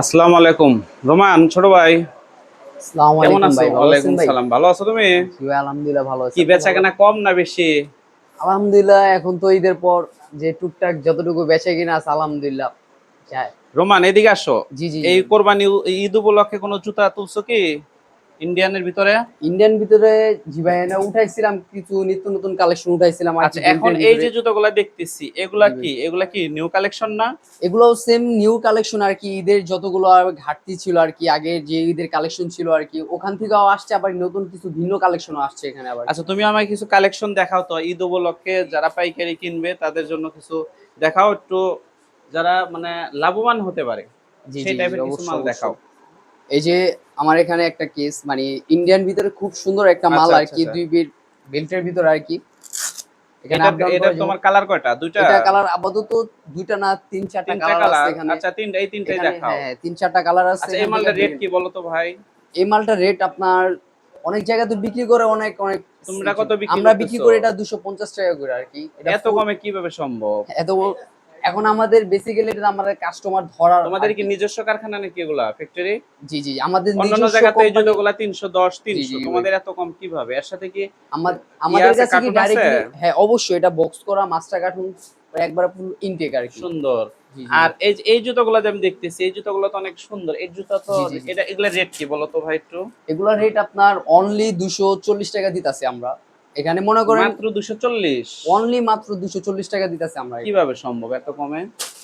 আসসালামু আলাইকুম। রোমান ছোট ভাই। আসসালামু আলাইকুম ভাই ওয়ালাইকুম আসসালাম সালাম। ভালো আছো তুমি? জি আলহামদুলিল্লাহ ভালো আছি। কি বেচাকেনা কম না বেশি? আলহামদুলিল্লাহ এখন তো ঈদের পর যে টুকটাক যতটুকু বেচে কিনা আছে আলহামদুলিল্লাহ। যায় রোমান এদিকে আসো। জি জি এই কোরবানি ঈদ উপলক্ষে কোনো জুতা তুলছো কি? ইন্ডিয়ানের ভিতরে? ইন্ডিয়ান ভিতরে জি ভাই উঠাইছিলাম কিছু নিত্য নতুন কালেকশন উঠাইছিলাম আচ্ছা এখন এই যে জুতাগুলা দেখতেছি এগুলা কি? এগুলা কি নিউ কালেকশন না? এগুলো সেম নিউ কালেকশন আর কি ঈদের যতগুলো আর ঘাটতি ছিল আর কি আগে যে ঈদের কালেকশন ছিল আর কি ওখান থেকেও আসছে আবার নতুন কিছু ভিন্ন কালেকশনও আসছে এখানে আবার। আচ্ছা তুমি আমায় কিছু কালেকশন দেখাও তো ঈদ উপলক্ষে যারা পাইকারি কিনবে তাদের জন্য কিছু দেখাও একটু যারা মানে লাভবান হতে পারে সেই টাইপের কিছু মাল দেখাও। এই যে আমার এখানে একটা কেস মানে ইন্ডিয়ান ভিতরে খুব সুন্দর একটা মাল আচ্ছা, আর আচ্ছা, কি আচ্ছা। দুই বেল- বেল্টের ভিতরে আর কি। এটা। তোমার কালার কয়টা? দুইটা এটা কালার আপাতত দুইটা না তিন চারটা তিনটা কালার কালার আছে এখানে। আচ্ছা তিনটা এই তিনটাই দেখাও। হ্যাঁ তিন চারটা কালার আছে আচ্ছা এই রেট কি বলো তো ভাই? এই মালটার রেট আপনার অনেক জায়গাতে বিক্রি করে অনেক অনেক তোমরা কত বিক্রি আমরা বিক্রি করি এটা দুশো পঞ্চাশ টাকা করে আর কি। এত কমে কীভাবে সম্ভব? এত এখন আমাদের বেসিক্যালি এটা আমাদের কাস্টমার ধরার তোমাদের কি নিজস্ব কারখানা নাকি এগুলা? ফ্যাক্টরি জি জি আমাদের অন্যান্য জায়গাতে এই company- জুতোগুলা তিনশো দশ তিনশো। জি, জি, তোমাদের এত কম কীভাবে? এর সাথে কি আমা- আমাদের কাছে কি ডাইরেক্টলি হ্যাঁ অবশ্যই এটা বক্স করা মাস্টার কার্টুন একবার ফুল ইনটেক আর কি। সুন্দর। আর এই যে- এই জুতোগুলো যে আমি দেখতেছি এই জুতোগুলো তো অনেক সুন্দর। এই জুতো তো। এটা এগুলা রেট কি বলো তো ভাই একটু? এগুলোর রেট আপনার অনলি দুশো চল্লিশ টাকা দিতেছে আমরা। এখানে মনে করেন মাত্র দুশো চল্লিশ। অনলি মাত্র দুশো চল্লিশ টাকা দিতেছে আমরা। কীভাবে সম্ভব এত কমে?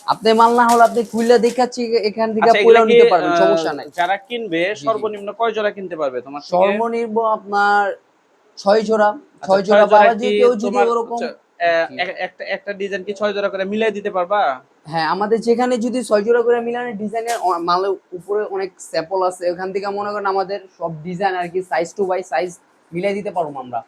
আপনি মাল না হলে আপনি খুললে দেখাচ্ছি এখান থেকে আচ্ছা, কি, নিতে পারবেন সমস্যা নাই। যারা কিনবে সর্বনিম্ন কয় জোড়া কিনতে পারবে তোমার সর্বনিম্ন আপনার ছয় জোড়া আচ্ছা, ছয় জোড়া বাবা যদি কেউ যদি হচ্ছে, আহ, একটা একটা ডিজাইন কি ছয় জোড়া করে মিলাই দিতে পারবা? হ্যাঁ আমাদের যেখানে যদি ছয় জোড়া করে মিলানের ডিজাইনের মালের উপরে অনেক স্যাপল আছে। ওখান থেকে মনে করেন আমাদের সব ডিজাইন আর কি সাইজ টু বাই সাইজ মিলাই দিতে পারব আমরা।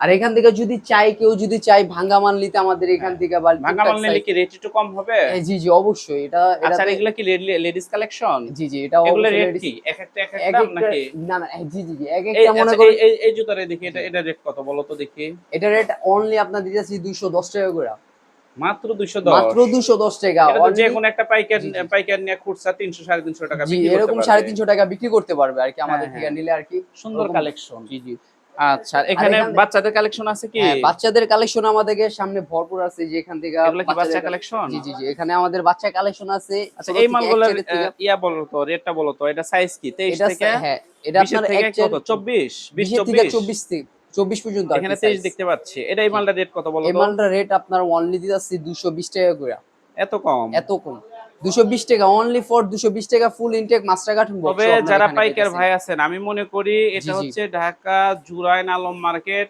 আর এখান থেকে যদি চাই কেউ যদি চাই ভাঙ্গা মাল নিতে আমাদের এখান থেকে বা ভাঙা টুকটাক মাল নিলে কি রেট একটু কম হবে? হ্যাঁ, জি জি অবশ্যই। এটা আচ্ছা এগুলো কি লেডিস কালেকশন জি জি এটা এগুলো রেট কি? এক একটা এক একটা নাকি? না না জি জি জি এক একটা মনে আচ্ছা, করেন এই- এই জুতারে দেখি এটা এটা রেট কত বলো তো দেখি। এটা রেট অনলি আপনার দিতেছি দুইশো দশ টাকা করে। মাত্র দুইশো দশ? মাত্র দুশো দশ টাকা এটা তো যে কোনো একটা পাইকার। পাইকার নিয়ে খুচরা তিনশো সাড়ে তিনশো টাকা বিক্রি করতে এরকম পারবে। সাড়ে তিনশো টাকা বিক্রি করতে পারবে আর কি আমাদের হ্যাঁ, থেকে হ্যাঁ। নিলে আর কি। সুন্দর কালেকশন জি জি। আচ্ছা এখানে বাচ্চাদের কালেকশন আছে কি? হ্যাঁ, বাচ্চাদের কালেকশন আমাদেরকে সামনে ভরপুর আছে যে এখান থেকে এগুলো কি বাচ্চা কালেকশন জি জি জি এখানে আমাদের বাচ্চা কালেকশন আছে। আচ্ছা এই মালগুলোর ইয়া বলো তো রেটটা বলো তো এটা সাইজ কি? তেইশ এটা থেকে হ্যাঁ এটা আপনার থেকে এক চার কত? চব্বিশ বিশ বিশের থেকে চব্বিশ? চব্বিশ থেকে চব্বিশ পর্যন্ত এখানে। দেখতে পাচ্ছি। এটা এই মালটা রেট কত বলো এই তো? রেট আপনার অনলি টাকা করে। এত কম? এত কম। দুশো বিশ টাকা অনলি ফর দুশো বিশ টাকা ফুল ইনটেক মাস্টার কার্টুন তবে যারা পাইকার ভাই আছেন আমি মনে করি এটা। হচ্ছে ঢাকা জুরাইন আলম মার্কেট।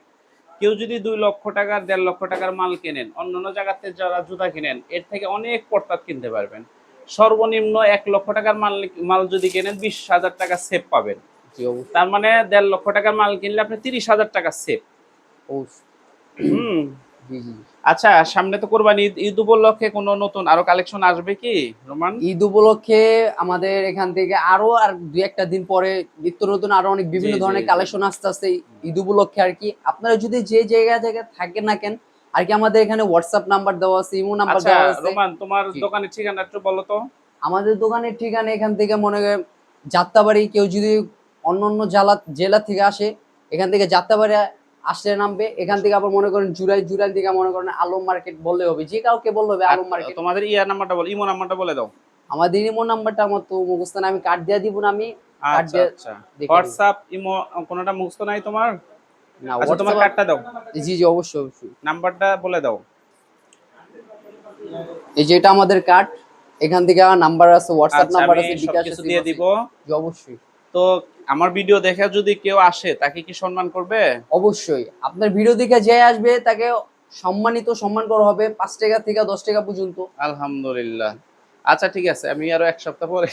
কেউ যদি দুই লক্ষ টাকার দেড় লক্ষ টাকার মাল কেনেন অন্যান্য জায়গাতে যারা জুতা কিনেন এর থেকে অনেক পর্তাত কিনতে পারবেন। সর্বনিম্ন এক লক্ষ টাকার মাল মাল যদি কেনেন বিশ হাজার টাকা সেভ পাবেন। তার মানে দেড় লক্ষ টাকার মাল কিনলে আপনি তিরিশ হাজার টাকা সেভ হুম। আচ্ছা সামনে তো কোরবানি ঈদ উপলক্ষে কোনো নতুন আরও কালেকশন আসবে কি রোমান? ঈদ উপলক্ষে আমাদের এখান থেকে আরও আর দুই একটা দিন পরে নিত্য নতুন আরও অনেক বিভিন্ন ধরনের কালেকশন আসতে আসতে ঈদ উপলক্ষে আর কি। আপনারা যদি যে জায়গা জায়গায় থাকেন না কেন আর কি আমাদের এখানে হোয়াটসঅ্যাপ নাম্বার দেওয়া আছে ইমো নাম্বার আচ্ছা দেওয়া আছে। রোমান তোমার দোকানের ঠিকানা একটু বলো তো। আমাদের দোকানের ঠিকানা এখান থেকে মনে করেন যাত্রাবাড়ি কেউ যদি অন্য অন্য জেলা জেলা থেকে আসে এখান থেকে যাত্রাবাড়ি আসলে নামবে এখান থেকে আবার মনে করেন জুরাই জুরাই থেকে মনে করেন আলম মার্কেট বললে হবে যে কাউকে বললে হবে আলম মার্কেট। তোমাদের ইয়া নাম্বারটা বলো ইমো নাম্বারটা বলে দাও। আমাদের ইমো নাম্বারটা আমার তো মুখস্থ না আমি কার্ড দিয়ে দিব না আমি আচ্ছা আচ্ছা। হোয়াটসঅ্যাপ ইমো কোনোটা মুখস্থ নাই তোমার? না আচ্ছা তোমার কার্ডটা দাও। জি জি অবশ্যই অবশ্যই। নাম্বারটা বলে দাও। এই যে এটা আমাদের কার্ড এখান থেকে নাম্বার আছে হোয়াটসঅ্যাপ আচ্ছা নাম্বার আছে বিকাশ দিয়ে দিব। জি, অবশ্যই। তো আমার ভিডিও দেখে যদি কেউ আসে তাকে কি সম্মান করবে? অবশ্যই। আপনার ভিডিও দেখে যে আসবে তাকে সম্মানিত সম্মান করা হবে পাঁচ টাকা থেকে দশ টাকা পর্যন্ত। আলহামদুলিল্লাহ। আচ্ছা ঠিক আছে। আমি আরও এক সপ্তাহ পরে